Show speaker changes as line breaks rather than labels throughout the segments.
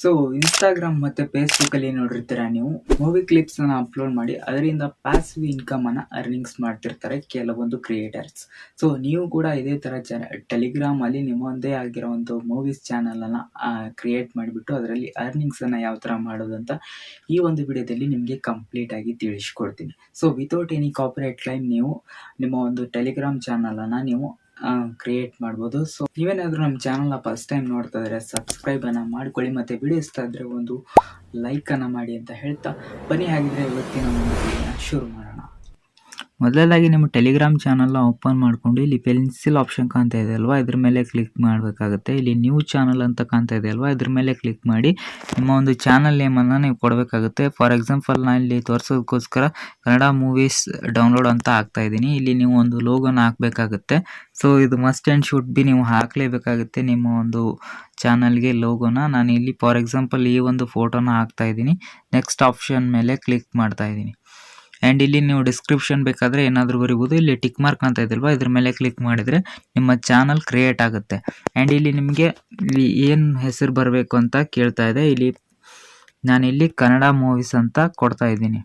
So Instagram ಮತ್ತು ಫೇಸ್ಬುಕ್ಕಲ್ಲಿ ನೋಡಿರ್ತೀರ ನೀವು? ಮೂವಿ ಕ್ಲಿಪ್ಸನ್ನು ಅಪ್ಲೋಡ್ ಮಾಡಿ, ಅದರಿಂದ ಪ್ಯಾಸಿವ್ ಇನ್ಕಮನ್ನು ಅರ್ನಿಂಗ್ಸ್ ಮಾಡ್ತಿರ್ತಾರೆ ಕೆಲವೊಂದು ಕ್ರಿಯೇಟರ್ಸ್ ಸೊ ನೀವು ಕೂಡ ಇದೇ ಥರ ಚ ಟೆಲಿಗ್ರಾಮಲ್ಲಿ ನಿಮ್ಮೊಂದೇ ಆಗಿರೋ ಒಂದು ಮೂವೀಸ್ ಚಾನಲನ್ನು ಕ್ರಿಯೇಟ್ ಮಾಡಿಬಿಟ್ಟು ಅದರಲ್ಲಿ ಅರ್ನಿಂಗ್ಸನ್ನು ಯಾವ ಥರ ಮಾಡೋದು ಅಂತ ಈ ಒಂದು ವಿಡಿಯೋದಲ್ಲಿ ನಿಮಗೆ ಕಂಪ್ಲೀಟಾಗಿ ತಿಳಿಸ್ಕೊಡ್ತೀನಿ. So without any corporate claim ನೀವು, ನಿಮ್ಮ ಒಂದು ಟೆಲಿಗ್ರಾಮ್ ಚಾನಲನ್ನು ನೀವು ಕ್ರಿಯೇಟ್ ಮಾಡ್ಬೋದು. ಸೊ ನೀವೇನಾದರೂ ನಮ್ಮ ಚಾನಲ್ನ ಫಸ್ಟ್ ಟೈಮ್ ನೋಡ್ತಾ ಇದ್ರೆ ಸಬ್ಸ್ಕ್ರೈಬನ್ನು ಮಾಡ್ಕೊಳ್ಳಿ, ಮತ್ತು ವಿಡಿಯೋಸ್ತಾ ಇದ್ದರೆ ಒಂದು ಲೈಕನ್ನು ಮಾಡಿ ಅಂತ ಹೇಳ್ತಾ ಬನ್ನಿ. ಹಾಗಿದ್ರೆ ಇವತ್ತಿನ ಒಂದು ಶುರು ಮಾಡೋಣ. ಮೊದಲದಾಗಿ ನಿಮ್ಮ ಟೆಲಿಗ್ರಾಮ್ ಚಾನಲ್ನ ಓಪನ್ ಮಾಡಿಕೊಂಡು ಇಲ್ಲಿ ಪೆನ್ಸಿಲ್ ಆಪ್ಷನ್ ಕಾಣ್ತಾ ಇದೆ ಅಲ್ವಾ? ಇದ್ರ ಮೇಲೆ ಕ್ಲಿಕ್ ಮಾಡಬೇಕಾಗುತ್ತೆ. ಇಲ್ಲಿ ನ್ಯೂ ಚಾನಲ್ ಅಂತ ಕಾಣ್ತಾ ಇದೆ ಅಲ್ವಾ? ಇದ್ರ ಮೇಲೆ ಕ್ಲಿಕ್ ಮಾಡಿ ನಿಮ್ಮ ಒಂದು ಚಾನಲ್ ನೇಮನ್ನು ನೀವು ಕೊಡಬೇಕಾಗುತ್ತೆ. ಫಾರ್ ಎಕ್ಸಾಂಪಲ್ ನಾನು ಇಲ್ಲಿ ತೋರಿಸೋದಕ್ಕೋಸ್ಕರ ಕನ್ನಡ ಮೂವೀಸ್ ಡೌನ್ಲೋಡ್ ಅಂತ ಹಾಕ್ತಾ ಇದ್ದೀನಿ. ಇಲ್ಲಿ ನೀವು ಒಂದು ಲೋಗೋನ ಹಾಕಬೇಕಾಗುತ್ತೆ. ಸೊ ಇದು ಮಸ್ಟ್ ಆ್ಯಂಡ್ ಶುಡ್ ಬಿ ನೀವು ಹಾಕಲೇಬೇಕಾಗುತ್ತೆ ನಿಮ್ಮ ಒಂದು ಚಾನಲ್ಗೆ ಲೋಗೋನ ನಾನು ಇಲ್ಲಿ ಫಾರ್ ಎಕ್ಸಾಂಪಲ್ ಈ ಒಂದು ಫೋಟೋನ ಹಾಕ್ತಾ ಇದ್ದೀನಿ. ನೆಕ್ಸ್ಟ್ ಆಪ್ಷನ್ ಮೇಲೆ ಕ್ಲಿಕ್ ಮಾಡ್ತಾ ಇದ್ದೀನಿ. ಆ್ಯಂಡ್ ಇಲ್ಲಿ ನೀವು ಡಿಸ್ಕ್ರಿಪ್ಷನ್ ಬೇಕಾದರೆ ಏನಾದರೂ ಬರಿಬೋದು. ಇಲ್ಲಿ ಟಿಕ್ ಮಾರ್ಕ್ ಅಂತ ಇದೆಯಲ್ವಾ? ಇದ್ರ ಮೇಲೆ ಕ್ಲಿಕ್ ಮಾಡಿದರೆ ನಿಮ್ಮ ಚಾನಲ್ ಕ್ರಿಯೇಟ್ ಆಗುತ್ತೆ. ಆ್ಯಂಡ್ ಇಲ್ಲಿ ನಿಮಗೆ ಇಲ್ಲಿ ಏನು ಹೆಸರು ಬರಬೇಕು ಅಂತ ಕೇಳ್ತಾ ಇದೆ. ಇಲ್ಲಿ ನಾನಿಲ್ಲಿ ಕನ್ನಡ ಮೂವೀಸ್ ಅಂತ ಕೊಡ್ತಾ ಇದ್ದೀನಿ.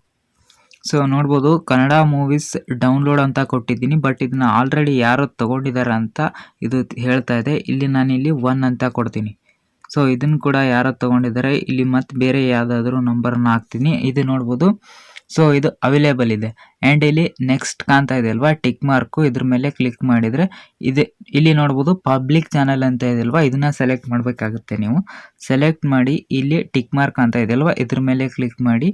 ಸೊ ನೋಡ್ಬೋದು, ಕನ್ನಡ ಮೂವೀಸ್ ಡೌನ್ಲೋಡ್ ಅಂತ ಕೊಟ್ಟಿದ್ದೀನಿ. ಬಟ್ ಇದನ್ನ ಆಲ್ರೆಡಿ ಯಾರು ತೊಗೊಂಡಿದ್ದಾರೆ ಅಂತ ಇದು ಹೇಳ್ತಾ ಇದೆ. ಇಲ್ಲಿ ನಾನಿಲ್ಲಿ ಒನ್ ಅಂತ ಕೊಡ್ತೀನಿ. ಸೊ ಇದನ್ನು ಕೂಡ ಯಾರೋ ತೊಗೊಂಡಿದ್ದಾರೆ ಇಲ್ಲಿ ಮತ್ತೆ ಬೇರೆ ಯಾವುದಾದ್ರೂ ನಂಬರ್ನ ಹಾಕ್ತೀನಿ. ಇದು ನೋಡ್ಬೋದು ಸೊ ಇದು ಅವೈಲೇಬಲ್ ಇದೆ. ಆ್ಯಂಡ್ ಇಲ್ಲಿ ನೆಕ್ಸ್ಟ್ ಕಾಣ್ತಾ ಇದೆ ಅಲ್ವಾ? ಟಿಕ್ ಮಾರ್ಕು ಇದ್ರ ಮೇಲೆ ಕ್ಲಿಕ್ ಮಾಡಿದರೆ ಇದೆ ಇಲ್ಲಿ ನೋಡ್ಬೋದು ಪಬ್ಲಿಕ್ ಚಾನಲ್ ಅಂತ ಇದೆ ಅಲ್ವಾ? ಇದನ್ನ ಸೆಲೆಕ್ಟ್ ಮಾಡಬೇಕಾಗುತ್ತೆ ನೀವು. ಸೆಲೆಕ್ಟ್ ಮಾಡಿ ಇಲ್ಲಿ ಟಿಕ್ ಮಾರ್ಕ್ ಅಂತ ಇದೆ ಅಲ್ವಾ? ಇದ್ರ ಮೇಲೆ ಕ್ಲಿಕ್ ಮಾಡಿ.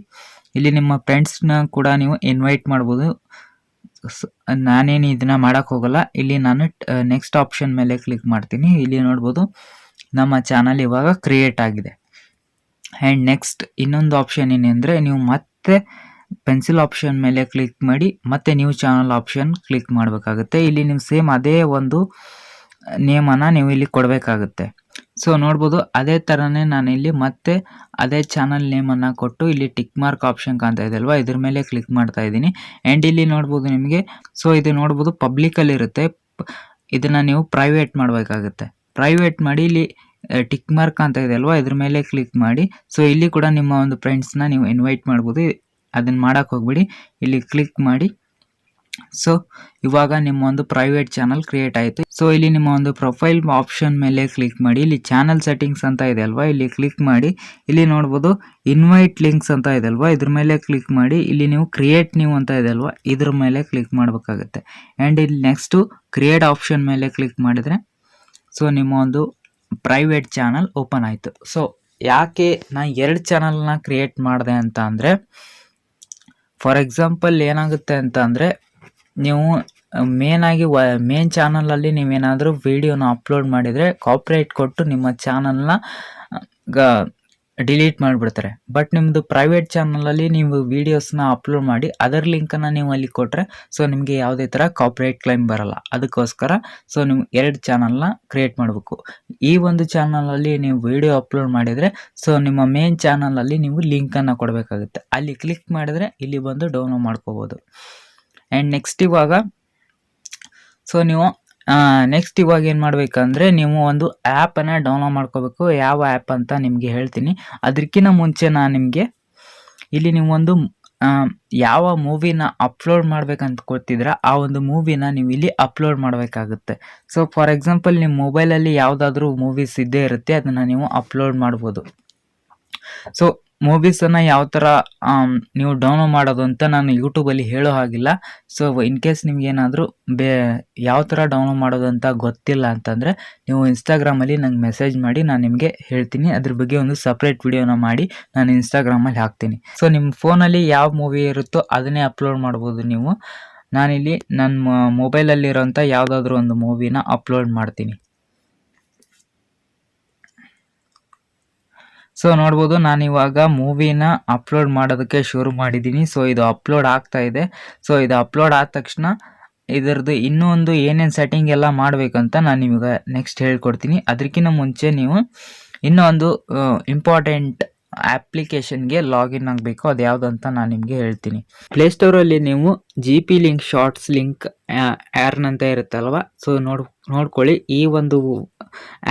ಇಲ್ಲಿ ನಿಮ್ಮ ಫ್ರೆಂಡ್ಸ್ನ ಕೂಡ ನೀವು ಇನ್ವೈಟ್ ಮಾಡ್ಬೋದು. ನಾನೇನು ಇದನ್ನ ಮಾಡೋಕ್ಕೆ ಹೋಗಲ್ಲ. ಇಲ್ಲಿ ನಾನು ನೆಕ್ಸ್ಟ್ ಆಪ್ಷನ್ ಮೇಲೆ ಕ್ಲಿಕ್ ಮಾಡ್ತೀನಿ. ಇಲ್ಲಿ ನೋಡ್ಬೋದು ನಮ್ಮ ಚಾನಲ್ ಇವಾಗ ಕ್ರಿಯೇಟ್ ಆಗಿದೆ. ಆ್ಯಂಡ್ ನೆಕ್ಸ್ಟ್ ಇನ್ನೊಂದು ಆಪ್ಷನ್ ಏನೆಂದರೆ ನೀವು ಮತ್ತೆ ಪೆನ್ಸಿಲ್ ಆಪ್ಷನ್ ಮೇಲೆ ಕ್ಲಿಕ್ ಮಾಡಿ, ಮತ್ತೆ ನ್ಯೂ ಚಾನಲ್ ಆಪ್ಷನ್ ಕ್ಲಿಕ್ ಮಾಡಬೇಕಾಗುತ್ತೆ. ಇಲ್ಲಿ ನೀವು ಸೇಮ್ ಅದೇ ಒಂದು ನೇಮನ್ನು ನೀವು ಇಲ್ಲಿ ಕೊಡಬೇಕಾಗುತ್ತೆ. ಸೊ ನೋಡ್ಬೋದು, ಅದೇ ಥರನೇ ನಾನು ಇಲ್ಲಿ ಮತ್ತೆ ಅದೇ ಚಾನಲ್ ನೇಮನ್ನು ಕೊಟ್ಟು ಇಲ್ಲಿ ಟಿಕ್ ಮಾರ್ಕ್ ಆಪ್ಷನ್ ಕಾಣ್ತಾ ಇದೆ ಅಲ್ವಾ? ಇದ್ರ ಮೇಲೆ ಕ್ಲಿಕ್ ಮಾಡ್ತಾ ಇದ್ದೀನಿ. ಆ್ಯಂಡ್ ಇಲ್ಲಿ ನೋಡ್ಬೋದು ನಿಮಗೆ ಸೊ ಇದು ನೋಡ್ಬೋದು ಪಬ್ಲಿಕಲ್ಲಿ ಇರುತ್ತೆ. ಇದನ್ನು ನೀವು ಪ್ರೈವೇಟ್ ಮಾಡಬೇಕಾಗುತ್ತೆ. ಪ್ರೈವೇಟ್ ಮಾಡಿ ಇಲ್ಲಿ ಟಿಕ್ ಮಾರ್ಕ್ ಅಂತ ಇದೆ ಅಲ್ವಾ? ಇದ್ರ ಮೇಲೆ ಕ್ಲಿಕ್ ಮಾಡಿ. ಸೊ ಇಲ್ಲಿ ಕೂಡ ನಿಮ್ಮ ಒಂದು ಫ್ರೆಂಡ್ಸ್ನ ನೀವು ಇನ್ವೈಟ್ ಮಾಡ್ಬೋದು. ಅದನ್ನು ಮಾಡೋಕ್ಕೆ ಹೋಗ್ಬಿಡಿ. ಇಲ್ಲಿ ಕ್ಲಿಕ್ ಮಾಡಿ. ಸೊ ಇವಾಗ ನಿಮ್ಮ ಒಂದು ಪ್ರೈವೇಟ್ ಚಾನಲ್ ಕ್ರಿಯೇಟ್ ಆಯಿತು. ಸೊ ಇಲ್ಲಿ ನಿಮ್ಮ ಒಂದು ಪ್ರೊಫೈಲ್ ಆಪ್ಷನ್ ಮೇಲೆ ಕ್ಲಿಕ್ ಮಾಡಿ. ಇಲ್ಲಿ ಚಾನಲ್ ಸೆಟ್ಟಿಂಗ್ಸ್ ಅಂತ ಇದೆ ಅಲ್ವಾ? ಇಲ್ಲಿ ಕ್ಲಿಕ್ ಮಾಡಿ. ಇಲ್ಲಿ ನೋಡ್ಬೋದು ಇನ್ವೈಟ್ ಲಿಂಕ್ಸ್ ಅಂತ ಇದೆ ಅಲ್ವಾ? ಇದ್ರ ಮೇಲೆ ಕ್ಲಿಕ್ ಮಾಡಿ. ಇಲ್ಲಿ ನೀವು ಕ್ರಿಯೇಟ್ ನೀವು ಅಂತ ಇದೆ ಅಲ್ವಾ? ಇದ್ರ ಮೇಲೆ ಕ್ಲಿಕ್ ಮಾಡಬೇಕಾಗುತ್ತೆ. ಆ್ಯಂಡ್ ಇಲ್ಲಿ ನೆಕ್ಸ್ಟು ಕ್ರಿಯೇಟ್ ಆಪ್ಷನ್ ಮೇಲೆ ಕ್ಲಿಕ್ ಮಾಡಿದರೆ ಸೊ ನಿಮ್ಮ ಒಂದು ಪ್ರೈವೇಟ್ ಚಾನಲ್ ಓಪನ್ ಆಯಿತು. ಸೊ ಯಾಕೆ ನಾನು ಎರಡು ಚಾನಲ್ನ ಕ್ರಿಯೇಟ್ ಮಾಡಿದೆ ಅಂತ ಅಂದರೆ ಫಾರ್ ಎಕ್ಸಾಂಪಲ್ ಏನಾಗುತ್ತೆ ಅಂತ ಅಂದರೆ ನೀವು ಮೇನಾಗಿ ವ ಮೇನ್ ಚಾನಲಲ್ಲಿ ನೀವೇನಾದರೂ ವೀಡಿಯೋನ ಅಪ್ಲೋಡ್ ಮಾಡಿದರೆ ಕಾಪ್ರೇಟ್ ಕೊಟ್ಟು ನಿಮ್ಮ ಚಾನಲ್ನ ಗ ಡಿಲೀಟ್ ಮಾಡಿಬಿಡ್ತಾರೆ. ಬಟ್ ನಿಮ್ಮದು ಪ್ರೈವೇಟ್ ಚಾನಲಲ್ಲಿ ನೀವು ವೀಡಿಯೋಸ್ನ ಅಪ್ಲೋಡ್ ಮಾಡಿ, ಅದರ ಲಿಂಕನ್ನು ನೀವು ಅಲ್ಲಿ ಕೊಟ್ಟರೆ ಸೊ ನಿಮಗೆ ಯಾವುದೇ ಥರ ಕಾಪ್ರೇಟ್ ಕ್ಲೈಮ್ ಬರಲ್ಲ. ಅದಕ್ಕೋಸ್ಕರ ಸೊ ನೀವು ಎರಡು ಚಾನಲ್ನ ಕ್ರಿಯೇಟ್ ಮಾಡಬೇಕು. ಈ ಒಂದು ಚಾನಲಲ್ಲಿ ನೀವು ವಿಡಿಯೋ ಅಪ್ಲೋಡ್ ಮಾಡಿದರೆ ಸೊ ನಿಮ್ಮ ಮೇನ್ ಚಾನಲಲ್ಲಿ ನೀವು ಲಿಂಕನ್ನು ಕೊಡಬೇಕಾಗುತ್ತೆ. ಅಲ್ಲಿ ಕ್ಲಿಕ್ ಮಾಡಿದರೆ, ಇಲ್ಲಿ ಬಂದು ಡೌನ್ಲೋಡ್ ಮಾಡ್ಕೋಬೋದು. ಆ್ಯಂಡ್ ನೆಕ್ಸ್ಟ್ ಇವಾಗ ಸೊ ನೀವು ನೆಕ್ಸ್ಟ್ ಇವಾಗ ಏನು ಮಾಡಬೇಕಂದ್ರೆ ನೀವು ಒಂದು ಆ್ಯಪನ್ನು ಡೌನ್ಲೋಡ್ ಮಾಡ್ಕೋಬೇಕು. ಯಾವ ಆ್ಯಪ್ ಅಂತ ನಿಮಗೆ ಹೇಳ್ತೀನಿ. ಅದಕ್ಕಿಂತ ಮುಂಚೆ ನಾನು ನಿಮಗೆ ಇಲ್ಲಿ ನೀವು ಒಂದು ಯಾವ ಮೂವಿನ ಅಪ್ಲೋಡ್ ಮಾಡ್ಬೇಕಂತ ಕೊಡ್ತಿದ್ರ ಆ ಒಂದು ಮೂವಿನ ನೀವು ಇಲ್ಲಿ ಅಪ್ಲೋಡ್ ಮಾಡಬೇಕಾಗುತ್ತೆ. ಸೊ ಫಾರ್ ಎಕ್ಸಾಂಪಲ್ ನಿಮ್ಮ ಮೊಬೈಲಲ್ಲಿ ಯಾವುದಾದ್ರೂ ಮೂವೀಸ್ ಇದ್ದೇ ಇರುತ್ತೆ, ಅದನ್ನು ನೀವು ಅಪ್ಲೋಡ್ ಮಾಡ್ಬೋದು. ಸೊ ಮೂವೀಸನ್ನು ಯಾವ ಥರ ನೀವು ಡೌನ್ಲೋಡ್ ಮಾಡೋದು ಅಂತ ನಾನು ಯೂಟ್ಯೂಬಲ್ಲಿ ಹೇಳೋ ಹಾಗಿಲ್ಲ. ಸೊ ಇನ್ ಕೇಸ್ ನಿಮ್ಗೇನಾದರೂ ಬೇ, ಯಾವ ಥರ ಡೌನ್ಲೋಡ್ ಮಾಡೋದು ಅಂತ ಗೊತ್ತಿಲ್ಲ ಅಂತಂದರೆ, ನೀವು ಇನ್ಸ್ಟಾಗ್ರಾಮಲ್ಲಿ ನಂಗೆ ಮೆಸೇಜ್ ಮಾಡಿ, ನಾನು ನಿಮಗೆ ಹೇಳ್ತೀನಿ. ಅದ್ರ ಬಗ್ಗೆ ಒಂದು ಸಪ್ರೇಟ್ ವಿಡಿಯೋನ ಮಾಡಿ, ನಾನು ಇನ್ಸ್ಟಾಗ್ರಾಮಲ್ಲಿ ಹಾಕ್ತೀನಿ. ಸೊ ನಿಮ್ಮ ಫೋನಲ್ಲಿ ಯಾವ ಮೂವಿ ಇರುತ್ತೋ ಅದನ್ನೇ ಅಪ್ಲೋಡ್ ಮಾಡ್ಬೋದು ನೀವು. ನಾನಿಲ್ಲಿ ನನ್ನ ಮೊಬೈಲಲ್ಲಿರೋಂಥ ಯಾವುದಾದ್ರೂ ಒಂದು ಮೂವಿನ ಅಪ್ಲೋಡ್ ಮಾಡ್ತೀನಿ. ಸೊ ನೋಡ್ಬೋದು, ನಾನು ಇವಾಗ ಮೂವಿನ ಅಪ್ಲೋಡ್ ಮಾಡೋದಕ್ಕೆ ಶುರು ಮಾಡಿದ್ದೀನಿ ಸೊ ಇದು ಅಪ್ಲೋಡ್ ಆಗ್ತಾ ಇದೆ. ಸೊ ಇದು ಅಪ್ಲೋಡ್ ಆದ ತಕ್ಷಣ ಇದರದ್ದು ಇನ್ನೂ ಒಂದು ಏನೇನು ಸೆಟ್ಟಿಂಗ್ ಎಲ್ಲ ಮಾಡಬೇಕಂತ ನಾನು ನಿಮಗೆ ನೆಕ್ಸ್ಟ್ ಹೇಳ್ಕೊಡ್ತೀನಿ. ಅದಕ್ಕಿಂತ ಮುಂಚೆ ನೀವು ಇನ್ನೊಂದು ಇಂಪಾರ್ಟೆಂಟ್ ಅಪ್ಲಿಕೇಶನ್ಗೆ ಲಾಗಿನ್ ಆಗಬೇಕು, ಅದು ಯಾವುದು ಅಂತ ನಾನು ನಿಮಗೆ ಹೇಳ್ತೀನಿ. ಪ್ಲೇಸ್ಟೋರಲ್ಲಿ ನೀವು G P link shorts link ಅಂತ ಇರುತ್ತಲ್ವ? ಸೊ ನೋಡ್, ನೋಡ್ಕೊಳ್ಳಿ. ಈ ಒಂದು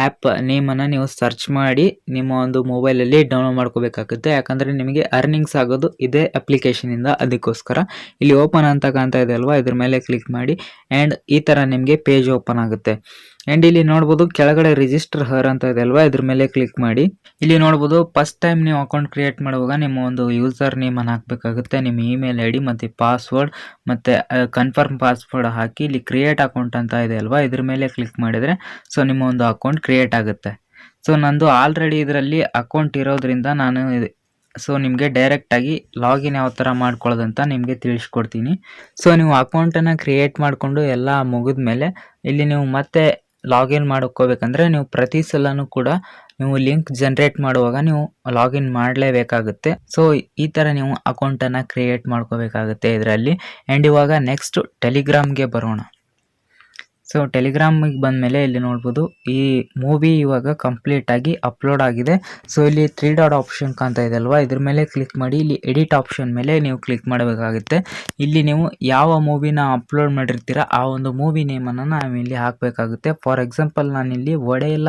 ಆ್ಯಪ್ ನೇಮನ್ನು ನೀವು ಸರ್ಚ್ ಮಾಡಿ ನಿಮ್ಮ ಒಂದು ಮೊಬೈಲಲ್ಲಿ ಡೌನ್ಲೋಡ್ ಮಾಡ್ಕೋಬೇಕಾಗುತ್ತೆ. ಯಾಕಂದರೆ ನಿಮಗೆ ಅರ್ನಿಂಗ್ಸ್ ಆಗೋದು ಇದೇ ಅಪ್ಲಿಕೇಶನಿಂದ ಅದಕ್ಕೋಸ್ಕರ. ಇಲ್ಲಿ ಓಪನ್ ಅಂತ ಕಾಣ್ತಾ ಇದೆ ಅಲ್ವಾ? ಇದ್ರ ಮೇಲೆ ಕ್ಲಿಕ್ ಮಾಡಿ. ಆ್ಯಂಡ್ ಈ ಥರ ನಿಮಗೆ ಪೇಜ್ ಓಪನ್ ಆಗುತ್ತೆ. ಆ್ಯಂಡ್ ಇಲ್ಲಿ ನೋಡ್ಬೋದು ಕೆಳಗಡೆ ರಿಜಿಸ್ಟರ್ ಹರ್ ಅಂತ ಇದೆ ಅಲ್ವಾ? ಇದ್ರ ಮೇಲೆ ಕ್ಲಿಕ್ ಮಾಡಿ. ಇಲ್ಲಿ ನೋಡ್ಬೋದು ಫಸ್ಟ್ ಟೈಮ್ ನೀವು ಅಕೌಂಟ್ ಕ್ರಿಯೇಟ್ ಮಾಡುವಾಗ ನಿಮ್ಮ ಒಂದು ಯೂಸರ್ ನೇಮನ್ನು ಹಾಕಬೇಕಾಗುತ್ತೆ. ನಿಮ್ಮ ಇಮೇಲ್ ಐ ಡಿ ಮತ್ತು ಪಾಸ್ವರ್ಡ್ ಮತ್ತು ಕನ್ಫರ್ಮ್ ಪಾಸ್ವರ್ಡ್ ಹಾಕಿ ಇಲ್ಲಿ ಕ್ರಿಯೇಟ್ ಅಕೌಂಟ್ ಅಂತ ಇದೆ ಅಲ್ವಾ? ಇದ್ರ ಮೇಲೆ ಕ್ಲಿಕ್ ಮಾಡಿದರೆ ಸೊ ನಿಮ್ಮ ಒಂದು ಅಕೌಂಟ್ ಕ್ರಿಯೇಟ್ ಆಗುತ್ತೆ. ಸೊ ನಂದು ಆಲ್ರೆಡಿ ಇದರಲ್ಲಿ ಅಕೌಂಟ್ ಇರೋದ್ರಿಂದ ನಾನು ಸೊ ನಿಮಗೆ ಡೈರೆಕ್ಟಾಗಿ ಲಾಗಿನ್ ಯಾವ ಥರ ಮಾಡ್ಕೊಳ್ಳೋದಂತ ನಿಮಗೆ ತಿಳಿಸ್ಕೊಡ್ತೀನಿ. ಸೊ ನೀವು ಅಕೌಂಟನ್ನು ಕ್ರಿಯೇಟ್ ಮಾಡಿಕೊಂಡು ಎಲ್ಲ ಮುಗಿದ ಮೇಲೆ ಇಲ್ಲಿ ನೀವು ಮತ್ತೆ ಲಾಗಿನ್ ಮಾಡ್ಕೋಬೇಕಂದ್ರೆ ನೀವು ಪ್ರತಿ ಸಲನೂ ಕೂಡ ನೀವು ಲಿಂಕ್ ಜನ್ರೇಟ್ ಮಾಡುವಾಗ ನೀವು ಲಾಗಿನ್ ಮಾಡಲೇಬೇಕಾಗುತ್ತೆ. ಸೊ ಈ ಥರ ನೀವು ಅಕೌಂಟನ್ನು ಕ್ರಿಯೇಟ್ ಮಾಡ್ಕೋಬೇಕಾಗುತ್ತೆ ಇದರಲ್ಲಿ. ಆ್ಯಂಡ್ ಇವಾಗ ನೆಕ್ಸ್ಟ್ ಟೆಲಿಗ್ರಾಮ್ಗೆ ಬರೋಣ. ಸೊ ಟೆಲಿಗ್ರಾಮಿಗೆ ಬಂದಮೇಲೆ ಇಲ್ಲಿ ನೋಡ್ಬೋದು, ಈ ಮೂವಿ ಇವಾಗ ಕಂಪ್ಲೀಟ್ ಆಗಿ ಅಪ್ಲೋಡ್ ಆಗಿದೆ. ಸೊ ಇಲ್ಲಿ ತ್ರೀ ಡಾಟ್ ಆಪ್ಷನ್ ಕಾಣ್ತಾ ಇದೆ ಅಲ್ವಾ? ಇದ್ರ ಮೇಲೆ ಕ್ಲಿಕ್ ಮಾಡಿ, ಇಲ್ಲಿ ಎಡಿಟ್ ಆಪ್ಷನ್ ಮೇಲೆ ನೀವು ಕ್ಲಿಕ್ ಮಾಡಬೇಕಾಗುತ್ತೆ. ಇಲ್ಲಿ ನೀವು ಯಾವ ಮೂವಿನ ಅಪ್ಲೋಡ್ ಮಾಡಿರ್ತೀರ, ಆ ಒಂದು ಮೂವಿ ನೇಮನ್ನು ನಾವು ಇಲ್ಲಿ ಹಾಕಬೇಕಾಗುತ್ತೆ. ಫಾರ್ ಎಕ್ಸಾಂಪಲ್ ನಾನಿಲ್ಲಿ ಒಡೆಯಲ್ಲ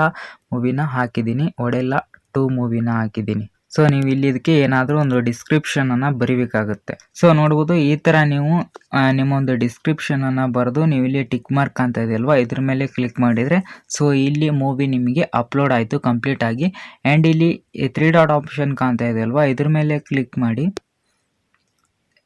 ಮೂವಿನ ಹಾಕಿದ್ದೀನಿ. ಒಡೆಯಲ್ಲ ಟೂ ಮೂವಿನ ಹಾಕಿದ್ದೀನಿ. ಸೊ ನೀವು ಇಲ್ಲಿ ಇದಕ್ಕೆ ಏನಾದರೂ ಒಂದು ಡಿಸ್ಕ್ರಿಪ್ಷನನ್ನು ಬರಿಬೇಕಾಗುತ್ತೆ. ಸೊ ನೋಡ್ಬೋದು ಈ ಥರ ನೀವು ನಿಮ್ಮೊಂದು ಡಿಸ್ಕ್ರಿಪ್ಷನನ್ನು ಬರೆದು ನೀವು ಇಲ್ಲಿ ಟಿಕ್ ಮಾರ್ಕ್ ಅಂತ ಇದೆಯಲ್ವಾ, ಇದ್ರ ಮೇಲೆ ಕ್ಲಿಕ್ ಮಾಡಿದರೆ ಸೊ ಇಲ್ಲಿ ಮೂವಿ ನಿಮಗೆ ಅಪ್ಲೋಡ್ ಆಯಿತು ಕಂಪ್ಲೀಟ್ ಆಗಿ. ಆ್ಯಂಡ್ ಇಲ್ಲಿ ತ್ರೀ ಡಾಟ್ ಆಪ್ಷನ್ ಕಾಣ್ತಾ ಇದೆ ಅಲ್ವಾ ಇದ್ರ ಮೇಲೆ ಕ್ಲಿಕ್ ಮಾಡಿ.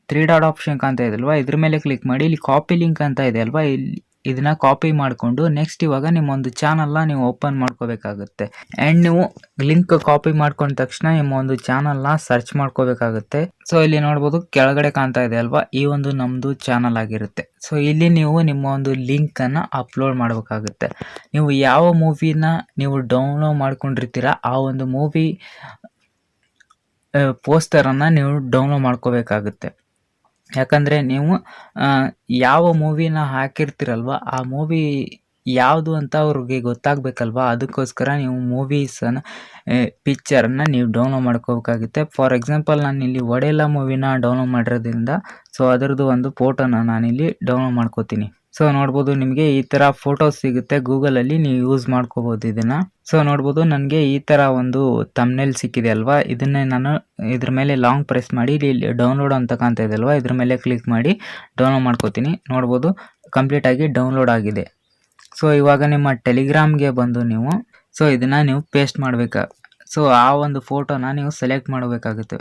ತ್ರೀ ಡಾಟ್ ಆಪ್ಷನ್ ಕಾಣ್ತಾ ಇದೆ ಅಲ್ವಾ ಇದ್ರ ಮೇಲೆ ಕ್ಲಿಕ್ ಮಾಡಿ. ಇಲ್ಲಿ ಕಾಪಿ ಲಿಂಕ್ ಅಂತ ಇದೆ ಅಲ್ವಾ ಇಲ್ಲಿ ಇದನ್ನ ಕಾಪಿ ಮಾಡಿಕೊಂಡು ನೆಕ್ಸ್ಟ್ ಇವಾಗ ನಿಮ್ಮ ಒಂದು ಚಾನಲ್ನ ನೀವು ಓಪನ್ ಮಾಡ್ಕೋಬೇಕಾಗುತ್ತೆ. ಆ್ಯಂಡ್ ನೀವು ಲಿಂಕ್ ಕಾಪಿ ಮಾಡ್ಕೊಂಡ ತಕ್ಷಣ ನಿಮ್ಮ ಒಂದು ಚಾನಲ್ನ ಸರ್ಚ್ ಮಾಡ್ಕೋಬೇಕಾಗುತ್ತೆ. ಸೊ ಇಲ್ಲಿ ನೋಡ್ಬೋದು ಕೆಳಗಡೆ ಕಾಣ್ತಾ ಇದೆ ಅಲ್ವಾ? ಈ ಒಂದು ನಮ್ಮದು ಚಾನಲ್ ಆಗಿರುತ್ತೆ. ಸೊ ಇಲ್ಲಿ ನೀವು ನಿಮ್ಮ ಒಂದು ಲಿಂಕನ್ನು ಅಪ್ಲೋಡ್ ಮಾಡಬೇಕಾಗುತ್ತೆ. ನೀವು ಯಾವ ಮೂವಿನ ನೀವು ಡೌನ್ಲೋಡ್ ಮಾಡ್ಕೊಂಡಿರ್ತೀರ, ಆ ಒಂದು ಮೂವಿ ಪೋಸ್ಟರನ್ನು ನೀವು ಡೌನ್ಲೋಡ್ ಮಾಡ್ಕೋಬೇಕಾಗುತ್ತೆ. ಯಾಕಂದರೆ ನೀವು ಯಾವ ಮೂವಿನ ಹಾಕಿರ್ತೀರಲ್ವ, ಆ ಮೂವಿ ಯಾವುದು ಅಂತ ಅವ್ರಿಗೆ ಗೊತ್ತಾಗಬೇಕಲ್ವ? ಅದಕ್ಕೋಸ್ಕರ ನೀವು ಮೂವೀಸನ್ನು ಪಿಕ್ಚರನ್ನು ನೀವು ಡೌನ್ಲೋಡ್ ಮಾಡ್ಕೋಬೇಕಾಗುತ್ತೆ. ಫಾರ್ ಎಕ್ಸಾಂಪಲ್ ನಾನಿಲ್ಲಿ ಒಡೆಲ್ಲ ಮೂವಿನ ಡೌನ್ಲೋಡ್ ಮಾಡಿರೋದ್ರಿಂದ ಸೊ ಅದರದ್ದು ಒಂದು ಫೋಟೋನ ನಾನಿಲ್ಲಿ ಡೌನ್ಲೋಡ್ ಮಾಡ್ಕೋತೀನಿ. ಸೊ ನೋಡ್ಬೋದು ನಿಮಗೆ ಈ ಥರ ಫೋಟೋಸ್ ಸಿಗುತ್ತೆ ಗೂಗಲಲ್ಲಿ ನೀವು ಯೂಸ್ ಮಾಡ್ಕೋಬೋದು ಇದನ್ನು. ಸೊ ನೋಡ್ಬೋದು ನನಗೆ ಈ ಥರ ಒಂದು ತಮ್ನೆಲ್ ಸಿಕ್ಕಿದೆ ಅಲ್ವಾ? ಇದನ್ನೇ ನಾನು ಇದ್ರ ಮೇಲೆ ಲಾಂಗ್ ಪ್ರೆಸ್ ಮಾಡಿ, ಇಲ್ಲಿ ಡೌನ್ಲೋಡ್ ಅಂತ ಕಾಣ್ತಾ ಇದೆ ಅಲ್ವಾ? ಇದ್ರ ಮೇಲೆ ಕ್ಲಿಕ್ ಮಾಡಿ ಡೌನ್ಲೋಡ್ ಮಾಡ್ಕೋತೀನಿ. ನೋಡ್ಬೋದು ಕಂಪ್ಲೀಟಾಗಿ ಡೌನ್ಲೋಡ್ ಆಗಿದೆ. ಸೊ ಇವಾಗ ನಿಮ್ಮ ಟೆಲಿಗ್ರಾಮ್ಗೆ ಬಂದು ನೀವು ಸೊ ಇದನ್ನು ನೀವು ಪೇಸ್ಟ್ ಮಾಡಬೇಕಾ. ಸೊ ಆ ಒಂದು ಫೋಟೋನ ನೀವು ಸೆಲೆಕ್ಟ್ ಮಾಡಬೇಕಾಗುತ್ತೆ.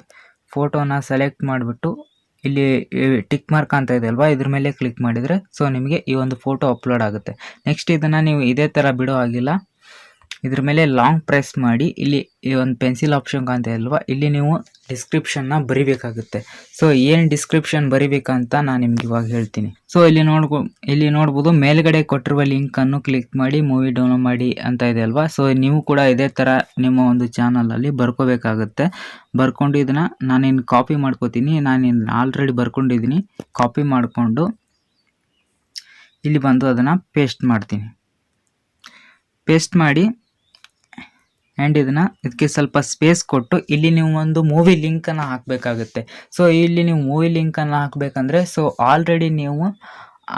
ಫೋಟೋನ ಸೆಲೆಕ್ಟ್ ಮಾಡಿಬಿಟ್ಟು ಇಲ್ಲಿ ಟಿಕ್ ಮಾರ್ಕ್ ಅಂತ ಇದೆ ಅಲ್ವಾ? ಇದ್ರ ಮೇಲೆ ಕ್ಲಿಕ್ ಮಾಡಿದರೆ ಸೊ ನಿಮಗೆ ಈ ಒಂದು ಫೋಟೋ ಅಪ್ಲೋಡ್ ಆಗುತ್ತೆ. ನೆಕ್ಸ್ಟ್ ಇದನ್ನು ನೀವು ಇದೇ ಥರ ಬಿಡೋ ಆಗಿಲ್ಲ ಇದ್ರ ಮೇಲೆ ಲಾಂಗ್ ಪ್ರೆಸ್ ಮಾಡಿ, ಇಲ್ಲಿ ಈ ಒಂದು ಪೆನ್ಸಿಲ್ ಆಪ್ಷನ್ ಕಾಣ್ತಾ ಅಲ್ವಾ ಇಲ್ಲಿ ನೀವು ಡಿಸ್ಕ್ರಿಪ್ಷನ್ನ ಬರಿಬೇಕಾಗುತ್ತೆ. ಸೊ ಏನು ಡಿಸ್ಕ್ರಿಪ್ಷನ್ ಬರಿಬೇಕಂತ ನಾನು ನಿಮ್ಗೆ ಇವಾಗ ಹೇಳ್ತೀನಿ. ಸೊ ಇಲ್ಲಿ ನೋಡ್ಬೋ ಇಲ್ಲಿ ನೋಡ್ಬೋದು, ಮೇಲ್ಗಡೆ ಕೊಟ್ಟಿರುವ ಲಿಂಕನ್ನು ಕ್ಲಿಕ್ ಮಾಡಿ ಮೂವಿ ಡೌನ್ಲೋಡ್ ಮಾಡಿ ಅಂತ ಇದೆ ಅಲ್ವಾ? ಸೊ ನೀವು ಕೂಡ ಇದೇ ಥರ ನಿಮ್ಮ ಒಂದು ಚಾನಲಲ್ಲಿ ಬರ್ಕೋಬೇಕಾಗುತ್ತೆ. ಬರ್ಕೊಂಡು ಇದನ್ನು ನಾನಿನ್ನು ಕಾಪಿ ಮಾಡ್ಕೋತೀನಿ. ನಾನಿನ್ನು ಆಲ್ರೆಡಿ ಬರ್ಕೊಂಡಿದ್ದೀನಿ ಕಾಪಿ ಮಾಡಿಕೊಂಡು ಇಲ್ಲಿ ಬಂದು ಅದನ್ನು ಪೇಸ್ಟ್ ಮಾಡ್ತೀನಿ. ಪೇಸ್ಟ್ ಮಾಡಿ ಆ್ಯಂಡ್ ಇದನ್ನು ಇದಕ್ಕೆ ಸ್ವಲ್ಪ ಸ್ಪೇಸ್ ಕೊಟ್ಟು ಇಲ್ಲಿ ನೀವು ಒಂದು ಮೂವಿ ಲಿಂಕನ್ನು ಹಾಕಬೇಕಾಗುತ್ತೆ. ಸೊ ಇಲ್ಲಿ ನೀವು ಮೂವಿ ಲಿಂಕನ್ನು ಹಾಕಬೇಕಂದ್ರೆ ಸೊ ಆಲ್ರೆಡಿ ನೀವು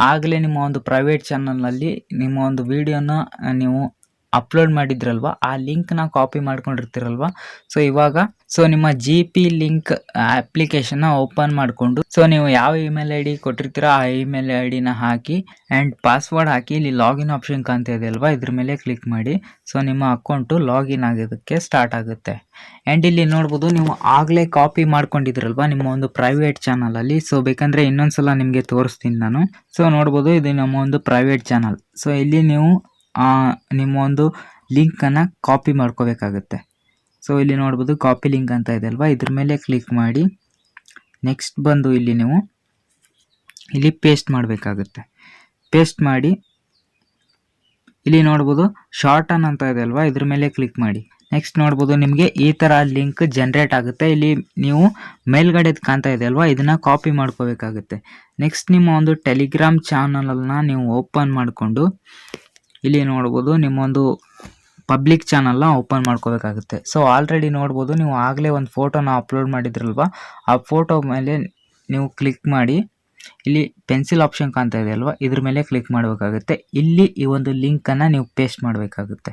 ಆಗಲೇ ನಿಮ್ಮ ಒಂದು ಪ್ರೈವೇಟ್ ಚಾನಲ್ನಲ್ಲಿ ನಿಮ್ಮ ಒಂದು ವಿಡಿಯೋನ ನೀವು ಅಪ್ಲೋಡ್ ಮಾಡಿದ್ರಲ್ವ? ಆ ಲಿಂಕ್ನ ಕಾಪಿ ಮಾಡ್ಕೊಂಡಿರ್ತೀರಲ್ವ? ಸೊ ಇವಾಗ ಸೊ ನಿಮ್ಮ ಜಿ ಪಿ ಲಿಂಕ್ ಅಪ್ಲಿಕೇಶನ್ನ ಓಪನ್ ಮಾಡಿಕೊಂಡು ಸೊ ನೀವು ಯಾವ ಇಮೇಲ್ ಐ ಡಿ ಕೊಟ್ಟಿರ್ತೀರೋ ಆ ಇಮೇಲ್ ಐ ಡಿನ ಹಾಕಿ ಆ್ಯಂಡ್ ಪಾಸ್ವರ್ಡ್ ಹಾಕಿ, ಇಲ್ಲಿ ಲಾಗಿನ್ ಆಪ್ಷನ್ ಕಾಣ್ತಾ ಇದೆ ಅಲ್ವಾ? ಇದ್ರ ಮೇಲೆ ಕ್ಲಿಕ್ ಮಾಡಿ ಸೊ ನಿಮ್ಮ ಅಕೌಂಟು ಲಾಗಿನ್ ಆಗೋದಕ್ಕೆ ಸ್ಟಾರ್ಟ್ ಆಗುತ್ತೆ. ಆ್ಯಂಡ್ ಇಲ್ಲಿ ನೋಡ್ಬೋದು, ನೀವು ಆಗಲೇ ಕಾಪಿ ಮಾಡ್ಕೊಂಡಿದ್ರಲ್ವಾ ನಿಮ್ಮ ಒಂದು ಪ್ರೈವೇಟ್ ಚಾನಲಲ್ಲಿ ಸೊ ಬೇಕಂದರೆ ಇನ್ನೊಂದ್ಸಲ ನಿಮಗೆ ತೋರಿಸ್ತೀನಿ ನಾನು. ಸೊ ನೋಡ್ಬೋದು, ಇದು ನಮ್ಮ ಒಂದು ಪ್ರೈವೇಟ್ ಚಾನಲ್ ಸೊ ಇಲ್ಲಿ ನೀವು ನಿಮ್ಮ ಒಂದು ಲಿಂಕನ್ನು ಕಾಪಿ ಮಾಡ್ಕೋಬೇಕಾಗುತ್ತೆ. ಸೊ ಇಲ್ಲಿ ನೋಡ್ಬೋದು ಕಾಪಿ ಲಿಂಕ್ ಅಂತ ಇದೆ ಅಲ್ವಾ? ಇದ್ರ ಮೇಲೆ ಕ್ಲಿಕ್ ಮಾಡಿ. ನೆಕ್ಸ್ಟ್ ಬಂದು ಇಲ್ಲಿ ನೀವು ಇಲ್ಲಿ ಪೇಸ್ಟ್ ಮಾಡಬೇಕಾಗುತ್ತೆ. ಪೇಸ್ಟ್ ಮಾಡಿ. ಇಲ್ಲಿ ನೋಡ್ಬೋದು ಶಾರ್ಟನ್ ಅಂತ ಇದೆ ಅಲ್ವಾ? ಇದ್ರ ಮೇಲೆ ಕ್ಲಿಕ್ ಮಾಡಿ. ನೆಕ್ಸ್ಟ್ ನೋಡ್ಬೋದು ನಿಮಗೆ ಈ ಥರ ಲಿಂಕ್ ಜನ್ರೇಟ್ ಆಗುತ್ತೆ. ಇಲ್ಲಿ ನೀವು ಮೇಲ್ಗಡೆ ಕಾಣ್ತಾ ಇದೆ ಅಲ್ವಾ? ಇದನ್ನು ಕಾಪಿ ಮಾಡ್ಕೋಬೇಕಾಗುತ್ತೆ. ನೆಕ್ಸ್ಟ್ ನಿಮ್ಮ ಒಂದು ಟೆಲಿಗ್ರಾಮ್ ಚಾನಲನ್ನು ನೀವು ಓಪನ್ ಮಾಡಿಕೊಂಡು ಇಲ್ಲಿ ನೋಡ್ಬೋದು ನಿಮ್ಮೊಂದು ಪಬ್ಲಿಕ್ ಚಾನಲ್ನ ಓಪನ್ ಮಾಡ್ಕೋಬೇಕಾಗುತ್ತೆ. ಸೊ ಆಲ್ರೆಡಿ ನೋಡ್ಬೋದು ನೀವು ಆಗಲೇ ಒಂದು ಫೋಟೋನ ಅಪ್ಲೋಡ್ ಮಾಡಿದ್ರಲ್ವ? ಆ ಫೋಟೋ ಮೇಲೆ ನೀವು ಕ್ಲಿಕ್ ಮಾಡಿ, ಇಲ್ಲಿ ಪೆನ್ಸಿಲ್ ಆಪ್ಷನ್ ಕಾಣ್ತಾ ಇದೆ ಅಲ್ವಾ? ಇದ್ರ ಮೇಲೆ ಕ್ಲಿಕ್ ಮಾಡಬೇಕಾಗುತ್ತೆ. ಇಲ್ಲಿ ಈ ಒಂದು ಲಿಂಕನ್ನು ನೀವು ಪೇಸ್ಟ್ ಮಾಡಬೇಕಾಗುತ್ತೆ.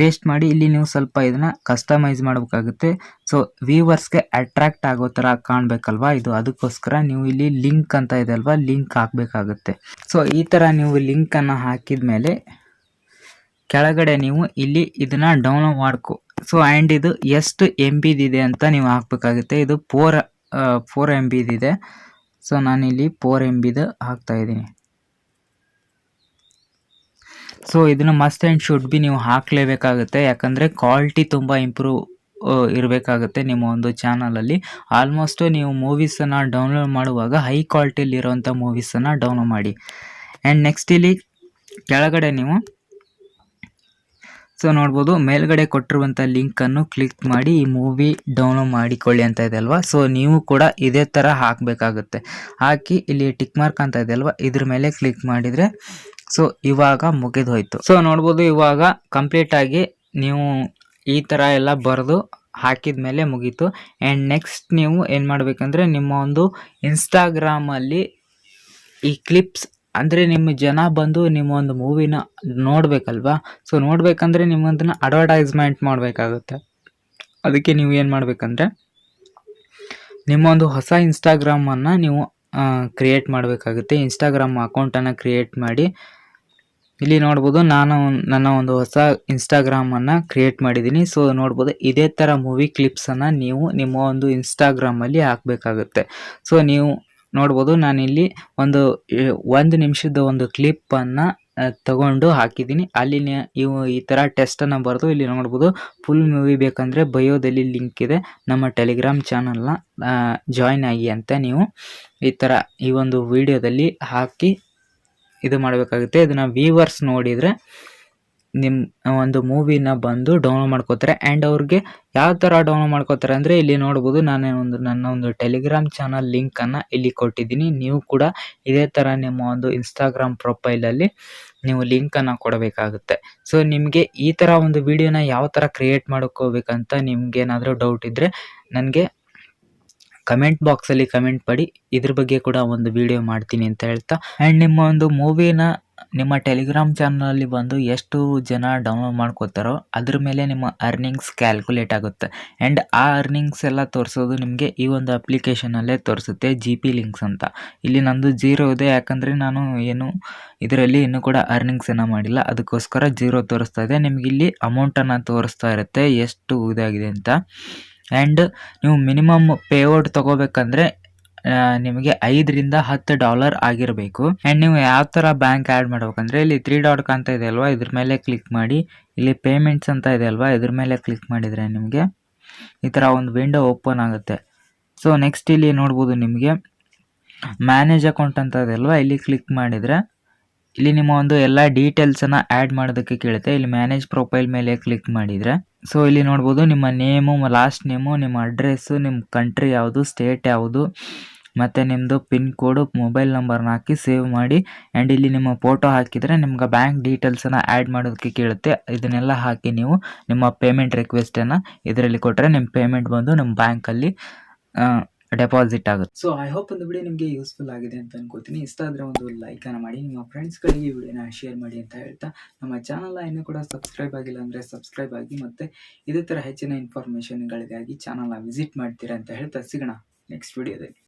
ಪೇಸ್ಟ್ ಮಾಡಿ ಇಲ್ಲಿ ನೀವು ಸ್ವಲ್ಪ ಇದನ್ನು ಕಸ್ಟಮೈಸ್ ಮಾಡಬೇಕಾಗುತ್ತೆ. ಸೊ ವೀವರ್ಸ್ಗೆ ಅಟ್ರಾಕ್ಟ್ ಆಗೋ ಥರ ಕಾಣಬೇಕಲ್ವಾ ಇದು? ಅದಕ್ಕೋಸ್ಕರ ನೀವು ಇಲ್ಲಿ ಲಿಂಕ್ ಅಂತ ಇದೆ ಅಲ್ವಾ? ಲಿಂಕ್ ಹಾಕಬೇಕಾಗುತ್ತೆ. ಸೊ ಈ ಥರ ನೀವು ಲಿಂಕನ್ನು ಹಾಕಿದ ಮೇಲೆ ಕೆಳಗಡೆ ನೀವು ಇಲ್ಲಿ ಇದನ್ನ ಡೌನ್ಲೋಡ್ ಮಾಡ್ಕೊ. ಸೊ ಆ್ಯಂಡ್ ಇದು ಎಷ್ಟು ಎಂ ಇದೆ ಅಂತ ನೀವು ಹಾಕಬೇಕಾಗುತ್ತೆ. ಇದು ಫೋರ್ ಫೋರ್ ಎಂ ಇದೆ. ಸೊ ನಾನಿಲ್ಲಿ ಫೋರ್ ಎಂ ಬಿದು ಹಾಕ್ತಾ ಇದ್ದೀನಿ. ಸೊ ಇದನ್ನು ಮಸ್ಟ್ ಆ್ಯಂಡ್ ಶುಡ್ ಬಿ ನೀವು ಹಾಕಲೇಬೇಕಾಗುತ್ತೆ. ಯಾಕಂದರೆ ಕ್ವಾಲಿಟಿ ತುಂಬ ಇಂಪ್ರೂವ್ ಇರಬೇಕಾಗುತ್ತೆ ನಿಮ್ಮ ಒಂದು ಚಾನಲಲ್ಲಿ ಆಲ್ಮೋಸ್ಟು ನೀವು ಮೂವೀಸನ್ನು ಡೌನ್ಲೋಡ್ ಮಾಡುವಾಗ ಹೈ ಕ್ವಾಲಿಟಿಯಲ್ಲಿರುವಂಥ ಮೂವೀಸನ್ನು ಡೌನ್ಲೋಡ್ ಮಾಡಿ. ಆ್ಯಂಡ್ ನೆಕ್ಸ್ಟ್ ಇಲ್ಲಿ ಕೆಳಗಡೆ ನೀವು ಸೊ ನೋಡ್ಬೋದು, ಮೇಲ್ಗಡೆ ಕೊಟ್ಟಿರುವಂಥ ಲಿಂಕನ್ನು ಕ್ಲಿಕ್ ಮಾಡಿ, ಈ ಮೂವಿ ಡೌನ್ಲೋಡ್ ಮಾಡಿಕೊಳ್ಳಿ ಅಂತ ಇದೆ ಅಲ್ವಾ? ಸೊ ನೀವು ಕೂಡ ಇದೇ ಥರ ಹಾಕಬೇಕಾಗುತ್ತೆ. ಹಾಕಿ, ಇಲ್ಲಿ ಟಿಕ್ ಮಾರ್ಕ್ ಅಂತ ಇದೆ ಅಲ್ವಾ? ಇದ್ರ ಮೇಲೆ ಕ್ಲಿಕ್ ಮಾಡಿದರೆ ಸೊ ಇವಾಗ ಮುಗಿದು ಹೋಯಿತು. ಸೊ ನೋಡ್ಬೋದು, ಇವಾಗ ಕಂಪ್ಲೀಟಾಗಿ ನೀವು ಈ ಥರ ಎಲ್ಲ ಬರೆದು ಹಾಕಿದ ಮೇಲೆ ಮುಗೀತು. ಆ್ಯಂಡ್ ನೆಕ್ಸ್ಟ್ ನೀವು ಏನು ಮಾಡಬೇಕಂದ್ರೆ, ನಿಮ್ಮ ಒಂದು ಇನ್ಸ್ಟಾಗ್ರಾಮಲ್ಲಿ ಈ ಕ್ಲಿಪ್ಸ್ ಅಂದರೆ ನಿಮ್ಮ ಜನ ಬಂದು ನಿಮ್ಮ ಒಂದು ಮೂವಿನ ನೋಡಬೇಕಲ್ವಾ? ಸೊ ನೋಡಬೇಕಂದ್ರೆ ನಿಮ್ಮದನ್ನ ಅಡ್ವರ್ಟೈಸ್ಮೆಂಟ್ ಮಾಡಬೇಕಾಗುತ್ತೆ. ಅದಕ್ಕೆ ನೀವು ಏನು ಮಾಡಬೇಕಂದ್ರೆ, ನಿಮ್ಮೊಂದು ಹೊಸ ಇನ್ಸ್ಟಾಗ್ರಾಮನ್ನು ನೀವು ಕ್ರಿಯೇಟ್ ಮಾಡಬೇಕಾಗುತ್ತೆ. ಇನ್ಸ್ಟಾಗ್ರಾಮ್ ಅಕೌಂಟನ್ನು ಕ್ರಿಯೇಟ್ ಮಾಡಿ, ಇಲ್ಲಿ ನೋಡ್ಬೋದು ನಾನು ನನ್ನ ಒಂದು ಹೊಸ ಇನ್ಸ್ಟಾಗ್ರಾಮನ್ನು ಕ್ರಿಯೇಟ್ ಮಾಡಿದ್ದೀನಿ. ಸೊ ನೋಡ್ಬೋದು ಇದೇ ಥರ ಮೂವಿ ಕ್ಲಿಪ್ಸನ್ನು ನೀವು ನಿಮ್ಮ ಒಂದು ಇನ್ಸ್ಟಾಗ್ರಾಮಲ್ಲಿ ಹಾಕಬೇಕಾಗುತ್ತೆ. ಸೊ ನೀವು ನೋಡ್ಬೋದು. ನಾನಿಲ್ಲಿ ಒಂದು ಒಂದು ನಿಮಿಷದ ಒಂದು ಕ್ಲಿಪ್ಪನ್ನು ತಗೊಂಡು ಹಾಕಿದ್ದೀನಿ. ಅಲ್ಲಿ ಇವು ಈ ಥರ ಟೆಸ್ಟನ್ನು ಬರೆದು ಇಲ್ಲಿ ನೋಡ್ಬೋದು. ಫುಲ್ ಮೂವಿ ಬೇಕಂದರೆ ಬಯೋದಲ್ಲಿ ಲಿಂಕ್ ಇದೆ. ನಮ್ಮ ಟೆಲಿಗ್ರಾಮ್ ಚಾನಲ್ನ ಜಾಯ್ನ್ ಆಗಿ ಅಂತ ನೀವು ಈ ಥರ ಈ ಒಂದು ವಿಡಿಯೋದಲ್ಲಿ ಹಾಕಿ ಇದು ಮಾಡಬೇಕಾಗುತ್ತೆ. ಇದನ್ನು ವೀವರ್ಸ್ ನೋಡಿದರೆ ನಿಮ್ಮ ಒಂದು ಮೂವಿನ ಬಂದು ಡೌನ್ಲೋಡ್ ಮಾಡ್ಕೋತಾರೆ. ಆ್ಯಂಡ್ ಅವ್ರಿಗೆ ಯಾವ ಥರ ಡೌನ್ಲೋಡ್ ಮಾಡ್ಕೋತಾರೆ ಅಂದರೆ ಇಲ್ಲಿ ನೋಡ್ಬೋದು, ನಾನು ಒಂದು, ನನ್ನ ಒಂದು ಟೆಲಿಗ್ರಾಮ್ ಚಾನಲ್ ಲಿಂಕನ್ನು ಇಲ್ಲಿ ಕೊಟ್ಟಿದ್ದೀನಿ. ನೀವು ಕೂಡ ಇದೇ ಥರ ನಿಮ್ಮ ಒಂದು ಇನ್ಸ್ಟಾಗ್ರಾಮ್ ಪ್ರೊಫೈಲಲ್ಲಿ ನೀವು ಲಿಂಕನ್ನು ಕೊಡಬೇಕಾಗುತ್ತೆ. ಸೊ ನಿಮಗೆ ಈ ಥರ ಒಂದು ವಿಡಿಯೋನ ಯಾವ ಥರ ಕ್ರಿಯೇಟ್ ಮಾಡ್ಕೋಬೇಕಂತ ನಿಮಗೇನಾದರೂ ಡೌಟ್ ಇದ್ದರೆ ನನಗೆ ಕಮೆಂಟ್ ಬಾಕ್ಸಲ್ಲಿ ಕಮೆಂಟ್ ಮಾಡಿ, ಇದ್ರ ಬಗ್ಗೆ ಕೂಡ ಒಂದು ವಿಡಿಯೋ ಮಾಡ್ತೀನಿ ಅಂತ ಹೇಳ್ತಾ. ಆ್ಯಂಡ್ ನಿಮ್ಮ ಒಂದು ಮೂವಿನ ನಿಮ್ಮ ಟೆಲಿಗ್ರಾಮ್ ಚಾನಲಲ್ಲಿ ಬಂದು ಎಷ್ಟು ಜನ ಡೌನ್ಲೋಡ್ ಮಾಡ್ಕೋತಾರೋ, ಅದ್ರ ಮೇಲೆ ನಿಮ್ಮ ಅರ್ನಿಂಗ್ಸ್ ಕ್ಯಾಲ್ಕುಲೇಟ್ ಆಗುತ್ತೆ. ಆ್ಯಂಡ್ ಆ ಅರ್ನಿಂಗ್ಸ್ ಎಲ್ಲ ತೋರಿಸೋದು ನಿಮಗೆ ಈ ಒಂದು ಅಪ್ಲಿಕೇಶನಲ್ಲೇ ತೋರಿಸುತ್ತೆ ಜಿ ಪಿ ಲಿಂಕ್ಸ್ ಅಂತ. ಇಲ್ಲಿ ನಂದು ಜೀರೋ ಇದೆ, ಯಾಕಂದರೆ ನಾನು ಏನು ಇದರಲ್ಲಿ ಇನ್ನೂ ಕೂಡ ಅರ್ನಿಂಗ್ಸನ್ನು ಮಾಡಿಲ್ಲ. ಅದಕ್ಕೋಸ್ಕರ ಜೀರೋ ತೋರಿಸ್ತಾ ಇದೆ. ನಿಮ್ಗೆ ಇಲ್ಲಿ ಅಮೌಂಟನ್ನು ತೋರಿಸ್ತಾ ಇರುತ್ತೆ, ಎಷ್ಟು ಇದಾಗಿದೆ ಅಂತ. ಆ್ಯಂಡ್ ನೀವು ಮಿನಿಮಮ್ ಪೇಔಟ್ ತೊಗೋಬೇಕಂದ್ರೆ ನಿಮಗೆ ಐದರಿಂದ ಹತ್ತು ಡಾಲರ್ ಆಗಿರಬೇಕು. ಆ್ಯಂಡ್ ನೀವು ಯಾವ ಥರ ಬ್ಯಾಂಕ್ ಆ್ಯಡ್ ಮಾಡ್ಬೇಕಂದ್ರೆ, ಇಲ್ಲಿ ತ್ರೀ ಡಾಟ್ ಅಂತ ಇದೆ ಅಲ್ವಾ? ಇದ್ರ ಮೇಲೆ ಕ್ಲಿಕ್ ಮಾಡಿ. ಇಲ್ಲಿ ಪೇಮೆಂಟ್ಸ್ ಅಂತ ಇದೆ ಅಲ್ವಾ? ಇದ್ರ ಮೇಲೆ ಕ್ಲಿಕ್ ಮಾಡಿದರೆ ನಿಮಗೆ ಈ ಥರ ಒಂದು ವಿಂಡೋ ಓಪನ್ ಆಗುತ್ತೆ. ಸೊ ನೆಕ್ಸ್ಟ್ ಇಲ್ಲಿ ನೋಡ್ಬೋದು ನಿಮಗೆ ಮ್ಯಾನೇಜ್ ಅಕೌಂಟ್ ಅಂತ ಇದೆ ಅಲ್ವಾ? ಇಲ್ಲಿ ಕ್ಲಿಕ್ ಮಾಡಿದರೆ, ಇಲ್ಲಿ ನಿಮ್ಮ ಒಂದು ಎಲ್ಲ ಡೀಟೇಲ್ಸನ್ನು ಆ್ಯಡ್ ಮಾಡೋದಕ್ಕೆ ಕೇಳುತ್ತೆ. ಇಲ್ಲಿ ಮ್ಯಾನೇಜ್ ಪ್ರೊಫೈಲ್ ಮೇಲೆ ಕ್ಲಿಕ್ ಮಾಡಿದರೆ ಸೊ ಇಲ್ಲಿ ನೋಡ್ಬೋದು ನಿಮ್ಮ ನೇಮು ಲಾಸ್ಟ್ ನೇಮು ನಿಮ್ಮ ಅಡ್ರೆಸ್ಸು ನಿಮ್ಮ ಕಂಟ್ರಿ ಯಾವುದು ಸ್ಟೇಟ್ ಯಾವುದು, ಮತ್ತು ನಿಮ್ಮದು ಪಿನ್ ಕೋಡು ಮೊಬೈಲ್ ನಂಬರ್ನ ಹಾಕಿ ಸೇವ್ ಮಾಡಿ. ಆ್ಯಂಡ್ ಇಲ್ಲಿ ನಿಮ್ಮ ಫೋಟೋ ಹಾಕಿದರೆ ನಿಮ್ಗೆ ಬ್ಯಾಂಕ್ ಡೀಟೇಲ್ಸನ್ನು ಆ್ಯಡ್ ಮಾಡೋದಕ್ಕೆ ಕೇಳುತ್ತೆ. ಇದನ್ನೆಲ್ಲ ಹಾಕಿ ನೀವು ನಿಮ್ಮ ಪೇಮೆಂಟ್ ರಿಕ್ವೆಸ್ಟನ್ನು ಇದರಲ್ಲಿ ಕೊಟ್ಟರೆ ನಿಮ್ಮ ಪೇಮೆಂಟ್ ಬಂದು ನಿಮ್ಮ ಬ್ಯಾಂಕಲ್ಲಿ ಡೆಪಾಸಿಟ್ ಆಗುತ್ತೆ. ಸೊ ಐ ಹೋಪ್ ಒಂದು ವಿಡಿಯೋ ನಿಮಗೆ ಯೂಸ್ಫುಲ್ ಆಗಿದೆ ಅಂತ ಅನ್ಕೋತೀನಿ. ಇಷ್ಟ ಆದರೆ ಒಂದು ಲೈಕನ್ನು ಮಾಡಿ. ನಿಮ್ಮ ಫ್ರೆಂಡ್ಸ್ಗಳಿಗೆ ಈ ವಿಡಿಯೋನ ಶೇರ್ ಮಾಡಿ ಅಂತ ಹೇಳ್ತಾ, ನಮ್ಮ ಚಾನಲ್ ಇನ್ನೂ ಕೂಡ ಸಬ್ಸ್ಕ್ರೈಬ್ ಆಗಿಲ್ಲ ಅಂದರೆ ಸಬ್ಸ್ಕ್ರೈಬ್ ಆಗಿ ಮತ್ತು ಇದೇ ಥರ ಹೆಚ್ಚಿನ ಇನ್ಫಾರ್ಮೇಷನ್ಗಳಿಗಾಗಿ ಚಾನಲ್ನ ವಿಸಿಟ್ ಮಾಡ್ತೀರಾ ಅಂತ ಹೇಳ್ತಾ ಸಿಗೋಣ ನೆಕ್ಸ್ಟ್ ವಿಡಿಯೋದಲ್ಲಿ